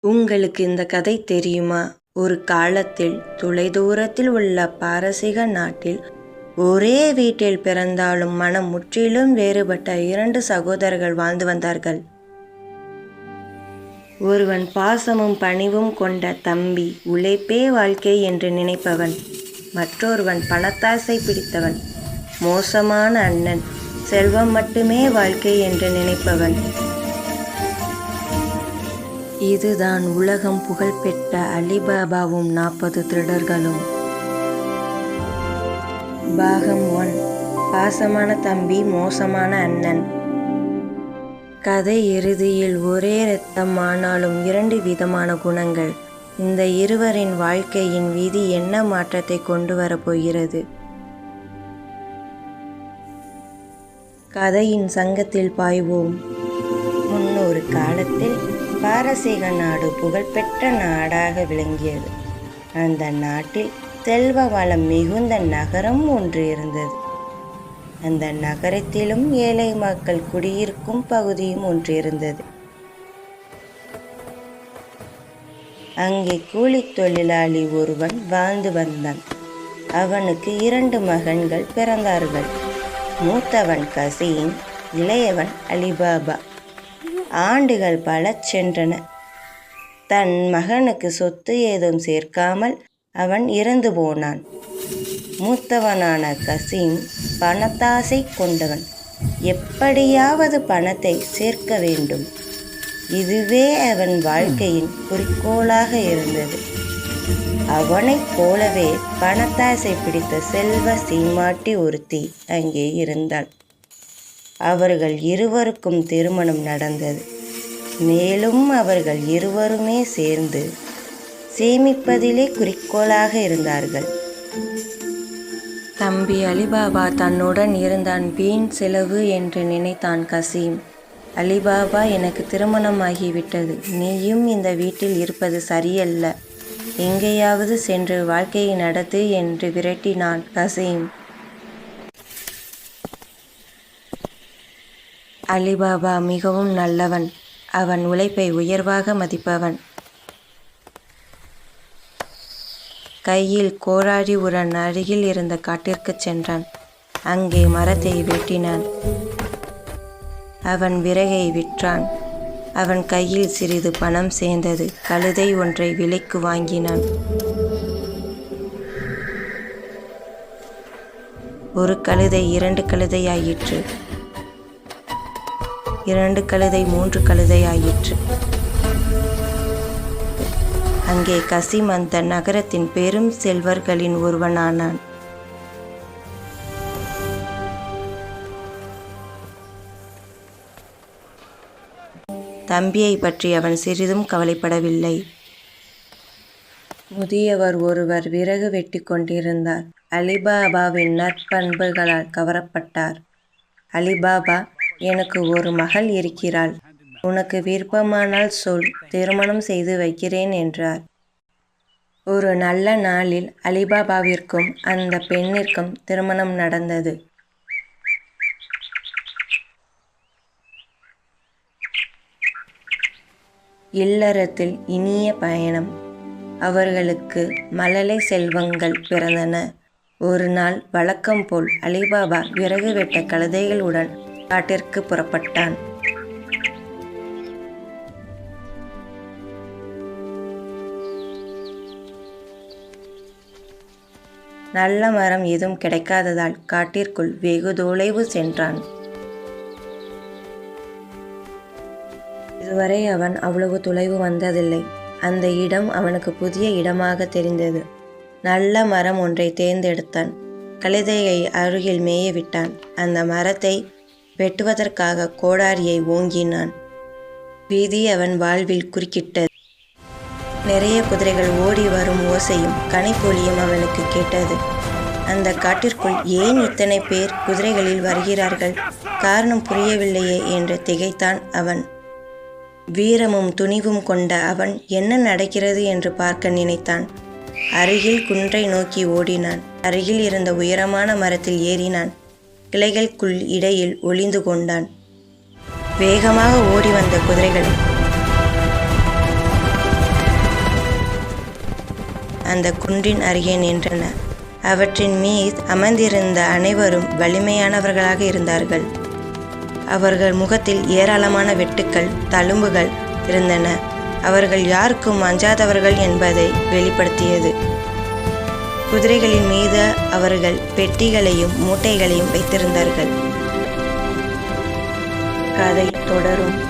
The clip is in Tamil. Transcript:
உங்களுக்கு இந்த கதை தெரியுமா? ஒரு காலத்தில் தொலைதூரத்தில் உள்ள பாரசீக நாட்டில் ஒரே வீட்டில் பிறந்தாலும் மனம் முற்றிலும் வேறுபட்ட இரண்டு சகோதரர்கள் வாழ்ந்து வந்தார்கள். ஒருவன் பாசமும் பணிவும் கொண்ட தம்பி உழைப்பே வாழ்க்கை என்று நினைப்பவன். மற்றொருவன் பணத்தாசை பிடித்தவன். மோசமான அண்ணன் செல்வம் மட்டுமே வாழ்க்கை என்று நினைப்பவன். இதுதான் உலகம் புகழ்பெற்ற அலிபாபாவும் நாற்பது திருடர்களும். பாகம் ஒன். பாசமான தம்பி மோசமான அண்ணன். கதை இறுதியில் ஒரே ரத்தம் ஆனாலும் இரண்டு விதமான குணங்கள். இந்த இருவரின் வாழ்க்கையின் விதி என்ன மாற்றத்தை கொண்டு வரப்போகிறது கதையின் சங்கத்தில் பாய்வோம். முன்னொரு காலத்தில் பாரசீக நாடு புகழ்பெற்ற நாடாக விளங்கியது. அந்த நாட்டில் செல்வ வளம் மிகுந்த நகரம் ஒன்று இருந்தது. அந்த நகரத்திலும் ஏழை மக்கள் குடியிருக்கும் பகுதியும் ஒன்று இருந்தது. அங்கே கூலி தொழிலாளி ஒருவன் வாழ்ந்து வந்தான். அவனுக்கு இரண்டு மகன்கள் பிறந்தார்கள். மூத்தவன் கசீம் இளையவன் அலிபாபா. ஆண்டுகள் பல சென்றன. தன் மகனுக்கு சொத்து ஏதும் சேர்க்காமல் அவன் இறந்து போனான். மூத்தவனான கசீம் பணத்தாசை கொண்டவன். எப்படியாவது பணத்தை சேர்க்க வேண்டும். இதுவே அவன் வாழ்க்கையின் குறிக்கோளாக இருந்தது. அவனைப் போலவே பணத்தாசை பிடித்த செல்வ சீமாட்டி ஒருத்தி அங்கே இருந்தாள். அவர்கள் இருவருக்கும் திருமணம் நடந்தது. மேலும் அவர்கள் இருவருமே சேர்ந்து சேமிப்பதிலே குறிக்கோளாக இருந்தார்கள். தம்பி அலிபாபா தன்னுடன் இருந்தான். வீண் செலவு என்று நினைத்தான் கசீம். அலிபாபா எனக்கு திருமணமாகிவிட்டது. நீயும் இந்த வீட்டில் இருப்பது சரியல்ல. எங்கேயாவது சென்று வாழ்க்கையை நடத்து என்று விரட்டினான் கசீம். அலிபாபா மிகவும் நல்லவன். அவன் உழைப்பை உயர்வாக மதிப்பவன். கையில் கோராடி உரன் அருகில் இருந்த காட்டிற்குச் சென்றான். அங்கே மரத்தை வெட்டினான். அவன் விறகை விற்றான். அவன் கையில் சிறிது பணம் சேர்ந்தது. கழுதை ஒன்றை விலைக்கு வாங்கினான். ஒரு கழுதை இரண்டு கழுதையாயிற்று. இரண்டு கழுதை மூன்று கழுதை ஆயிற்று. அங்கே கசிம் அந்த நகரத்தின் பெரும் செல்வர்களின் ஒருவனானான். தம்பியை பற்றி அவன் சிறிதும் கவலைப்படவில்லை. முதியவர் ஒருவர் விறகு வெட்டி கொண்டிருந்தார். அலிபாபாவின் நற்பண்புகளால் கவரப்பட்டார். அலிபாபா எனக்கு ஒரு மகள் இருக்கிறாள். உனக்கு விருப்பமானால் சொல் திருமணம் செய்து வைக்கிறேன் என்றார். ஒரு நல்ல நாளில் அலிபாபாவிற்கும் அந்த பெண்ணிற்கும் திருமணம் நடந்தது. இல்லறத்தில் இனிய பயணம். அவர்களுக்கு மழலை செல்வங்கள் பிறந்தன. ஒரு நாள் வழக்கம் போல் அலிபாபா விறகு வெட்ட கழுதைகளுடன் காட்டிற்கு புறப்பட்டான். நல்ல மரம் எதுவும் கிடைக்காததால் காட்டிற்குள் வெகு தொலைவு சென்றான். இதுவரை அவன் அவ்வளவு தொலைவு வந்ததில்லை. அந்த இடம் அவனுக்கு புதிய இடமாக தெரிந்தது. நல்ல மரம் ஒன்றை தேர்ந்தெடுத்தான். கழுதையை அருகில் மேய விட்டான். அந்த மரத்தை வெட்டுவதற்காக கோடாரியை ஓங்கினான். வீதி அவன் வாழ்வில் குறுக்கிட்டது. நிறைய குதிரைகள் ஓடி வரும் ஓசையும் கனைப்பொலியும் அவனுக்கு கேட்டது. அந்த காட்டிற்குள் ஏன் இத்தனை பேர் குதிரைகளில் வருகிறார்கள்? காரணம் புரியவில்லையே என்று திகைத்தான் அவன். வீரமும் துணிவும் கொண்ட அவன் என்ன நடக்கிறது என்று பார்க்க நினைத்தான். அருகில் குன்றை நோக்கி ஓடினான். அருகில் இருந்த உயரமான மரத்தில் ஏறினான். கிளைகளுக்குள் இடையில் ஒளிந்து கொண்டான். வேகமாக ஓடி வந்த குதிரைகள். அந்த குன்றின் அருகே நின்றன. அவற்றின் மீது அமர்ந்திருந்த அனைவரும் வலிமையானவர்களாக இருந்தார்கள். அவர்கள் முகத்தில் ஏராளமான வெட்டுக்கள் தழும்புகள் இருந்தன. அவர்கள் யாருக்கும் அஞ்சாதவர்கள் என்பதை வெளிப்படுத்தியது. குதிரைகளின் மீது அவர்கள் பெட்டிகளையும் மூட்டைகளையும் வைத்திருந்தார்கள். கதை தொடரும்.